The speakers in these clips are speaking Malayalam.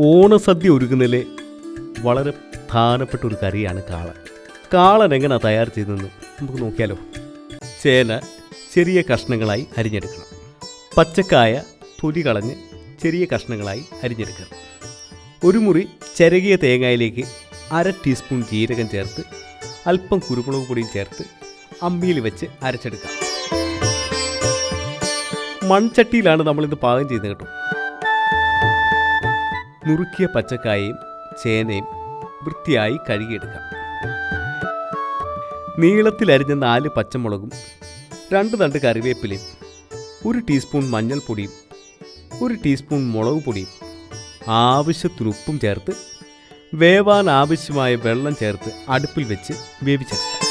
ഓണസദ്യ ഒരുക്കുന്നതിലെ വളരെ പ്രധാനപ്പെട്ട ഒരു കറിയാണ് കാളൻ കാളൻ എങ്ങനെയാണ് തയ്യാർ ചെയ്തതെന്ന് നമുക്ക് നോക്കിയാലോ? ചേന ചെറിയ കഷ്ണങ്ങളായി അരിഞ്ഞെടുക്കണം. പച്ചക്കായ തൊലി കളഞ്ഞ് ചെറിയ കഷ്ണങ്ങളായി അരിഞ്ഞെടുക്കണം. ഒരു മുറി ചിരകിയ തേങ്ങയിലേക്ക് അര ടീസ്പൂൺ ജീരകം ചേർത്ത് അല്പം കുരുമുളക് പൊടിയും ചേർത്ത് അമ്മിയിൽ വെച്ച് അരച്ചെടുക്കാം. മൺചട്ടിയിലാണ് നമ്മളിത് പാകം ചെയ്യുന്നത് കേട്ടോ. നുറുക്കിയ പച്ചക്കായയും ചേനയും വൃത്തിയായി കഴുകിയെടുക്കാം. നീളത്തിലരിഞ്ഞ നാല് പച്ചമുളകും രണ്ട് തണ്ട് കറിവേപ്പിലയും ഒരു ടീസ്പൂൺ മഞ്ഞൾപ്പൊടിയും ഒരു ടീസ്പൂൺ മുളക് പൊടിയും ആവശ്യത്തിന് ഉപ്പും ചേർത്ത് വേവാൻ ആവശ്യമായ വെള്ളം ചേർത്ത് അടുപ്പിൽ വെച്ച് വേവിച്ചെടുക്കാം.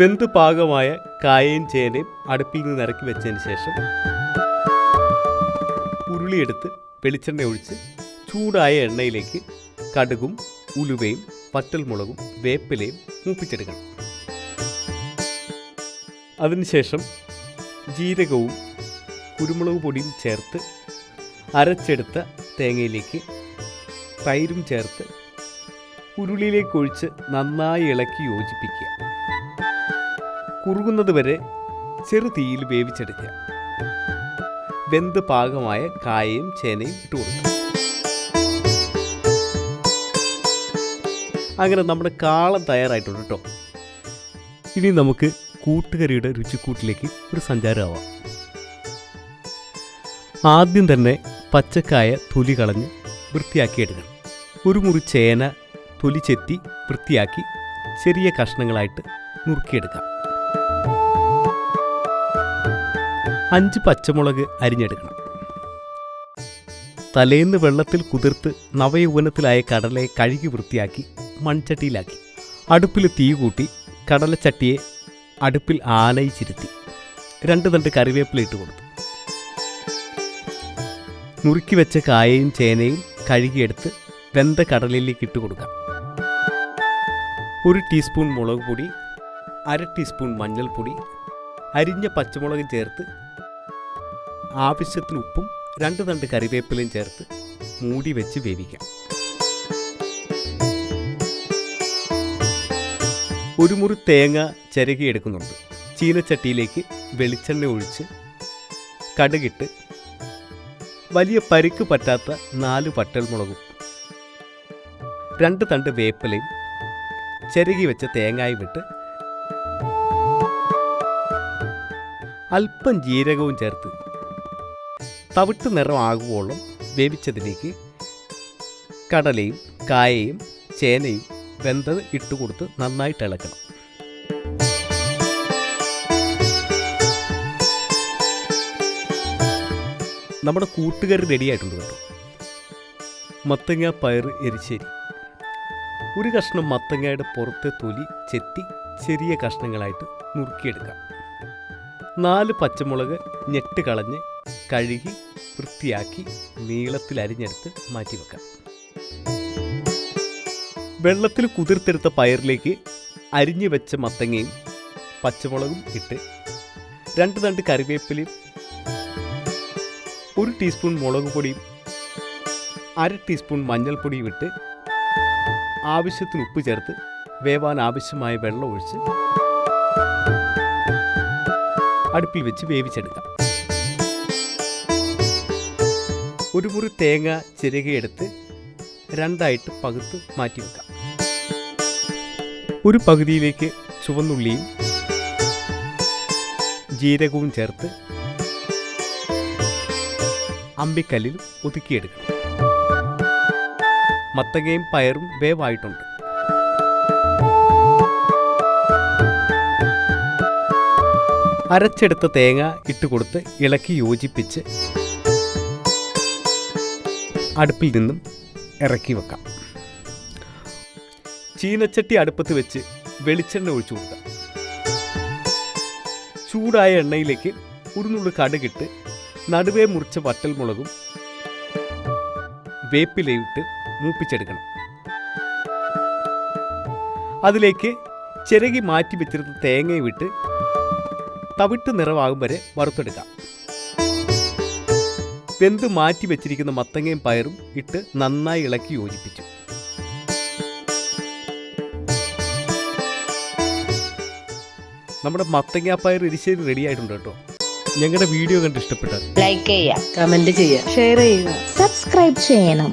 വെന്ത് പാകമായ കായയും ചേനയും അടുപ്പിൽ നിന്ന് ഇറക്കി വെച്ചതിന് ശേഷം ഉരുളിയെടുത്ത് വെളിച്ചെണ്ണ ഒഴിച്ച് ചൂടായ എണ്ണയിലേക്ക് കടുകും ഉലുവയും പറ്റൽമുളകും വേപ്പിലയും മൂപ്പിച്ചെടുക്കണം. അതിനുശേഷം ജീരകവും കുരുമുളക് പൊടിയും ചേർത്ത് അരച്ചെടുത്ത തേങ്ങയിലേക്ക് തൈരും ചേർത്ത് ഉരുളിയിലേക്ക് ഒഴിച്ച് നന്നായി ഇളക്കി യോജിപ്പിക്കുക. കുറുകുന്നത് വരെ ചെറു തീയിൽ വേവിച്ചെടുക്കുക. വെന്ത് പാകമായ കായയും ചേനയും ഇട്ട് കൊടുക്കുക. അങ്ങനെ നമ്മുടെ കാളം തയ്യാറായിട്ടുണ്ട് കേട്ടോ ഇനി നമുക്ക് കൂട്ടുകറിയുടെ രുചിക്കൂട്ടിലേക്ക് ഒരു സഞ്ചാരമാവാം. ആദ്യം തന്നെ പച്ചക്കായ തൊലി കളഞ്ഞ് വൃത്തിയാക്കിയെടുക്കണം. ഒരു മുറി ചേന തൊലി ചെത്തി വൃത്തിയാക്കി ചെറിയ കഷ്ണങ്ങളായിട്ട് നുറുക്കിയെടുക്കാം. അഞ്ച് പച്ചമുളക് അരിഞ്ഞെടുക്കണം. തലേന്ന് വെള്ളത്തിൽ കുതിർത്ത് നവയൗവനത്തിലായ കടലയെ കഴുകി വൃത്തിയാക്കി മൺചട്ടിയിലാക്കി. അടുപ്പിൽ തീ കൂട്ടി കടലച്ചട്ടിയെ അടുപ്പിൽ ആനയിച്ചിരുത്തി രണ്ട് തണ്ട് കറിവേപ്പില ഇട്ട് കൊടുത്തു. നുറുക്കി വെച്ച കായയും ചേനയും കഴുകിയെടുത്ത് വെന്ത കടലിലേക്ക് ഇട്ട് കൊടുക്കാം. ഒരു ടീസ്പൂൺ മുളക് പൊടി അര ടീസ്പൂൺ മഞ്ഞൾപ്പൊടി അരിഞ്ഞ പച്ചമുളകും ചേർത്ത് ആവശ്യത്തിന് ഉപ്പും രണ്ട് തണ്ട് കറിവേപ്പിലയും ചേർത്ത് മൂടി വെച്ച് വേവിക്കാം. ഒരു മുറി തേങ്ങ ചിരകി എടുക്കുന്നുണ്ട്. ചീനച്ചട്ടിയിലേക്ക് വെളിച്ചെണ്ണ ഒഴിച്ച് കടുകിട്ട് വലിയ പരിക്ക് പറ്റാത്ത നാല് പട്ടൽമുളകും രണ്ട് തണ്ട് വേപ്പിലയും ചിരകി വെച്ച തേങ്ങായും വിട്ട് അല്പം ജീരകവും ചേർത്ത് തവിട്ട് നിറമാകുവോളം വേവിച്ചതിലേക്ക് കടലയും കായയും ചേനയും വെന്തത് ഇട്ട് കൊടുത്ത് നന്നായിട്ട് ഇളക്കണം. നമ്മുടെ കൂട്ടുകറി റെഡിയായിട്ടുണ്ട് കേട്ടോ. മത്തങ്ങ പയർ എരിശ്ശേരി. ഒരു കഷ്ണം മത്തങ്ങയുടെ പുറത്തെ തൊലി ചെത്തി ചെറിയ കഷ്ണങ്ങളായിട്ട് നുറുക്കിയെടുക്കാം. നാല് പച്ചമുളക് ഞെട്ട് കളഞ്ഞ് കഴുകി വൃത്തിയാക്കി നീളത്തിൽ അരിഞ്ഞെടുത്ത് മാറ്റി വെക്കാം വെള്ളത്തിൽ കുതിർത്തെടുത്ത പയറിലേക്ക് അരിഞ്ഞു വെച്ച മത്തങ്ങയും പച്ചമുളകും ഇട്ട് രണ്ട് തണ്ട് കറിവേപ്പിലയും ഒരു ടീസ്പൂൺ മുളക് പൊടിയും അര ടീസ്പൂൺ മഞ്ഞൾപ്പൊടിയും ഇട്ട് ആവശ്യത്തിന് ഉപ്പ് ചേർത്ത് വേവാൻ ആവശ്യമായ വെള്ളം ഒഴിച്ച് അടുപ്പിൽ വെച്ച് വേവിച്ചെടുക്കാം. ഒരു മുറി തേങ്ങ ചിരകയെടുത്ത് രണ്ടായിട്ട് പകുത്ത് മാറ്റി വെക്കാം ഒരു പകുതിയിലേക്ക് ചുവന്നുള്ളിയും ജീരകവും ചേർത്ത് അമ്പിക്കല്ലിൽ ഒതുക്കിയെടുക്കണം. മത്തങ്ങയും പയറും വേവായിട്ടുണ്ട്. അരച്ചെടുത്ത തേങ്ങ ഇട്ടുകൊടുത്ത് ഇളക്കി യോജിപ്പിച്ച് അടുപ്പിൽ നിന്നും ഇറക്കി വെക്കാം. ചീനച്ചട്ടി അടുപ്പത്ത് വെച്ച് വെളിച്ചെണ്ണ ഒഴിച്ചു കൊടുക്കാം. ചൂടായ എണ്ണയിലേക്ക് ഉരുന്നുള്ളു കടുകിട്ട് നടുവേ മുറിച്ച വറ്റൽമുളകും വേപ്പിലയിട്ട് മൂപ്പിച്ചെടുക്കണം. അതിലേക്ക് ചിരകി മാറ്റി വെച്ചിരുന്ന തേങ്ങയും ഇട്ട് തവിട്ട് നിറവാകും വരെ വറുത്തെടുക്കാം. വെന്ത് മാറ്റി വെച്ചിരിക്കുന്ന മത്തങ്ങയും പയറും ഇട്ട് നന്നായി ഇളക്കി യോജിപ്പിച്ചു. നമ്മുടെ മത്തങ്ങാപ്പയർ എരിശ്ശേരി റെഡി ആയിട്ടുണ്ട് കേട്ടോ. ഞങ്ങളുടെ വീഡിയോ കണ്ട് ഇഷ്ടപ്പെട്ടാൽ ലൈക്ക് ചെയ്യുക കമന്റ് ചെയ്യുക ഷെയർ ചെയ്യുക സബ്സ്ക്രൈബ് ചെയ്യണം.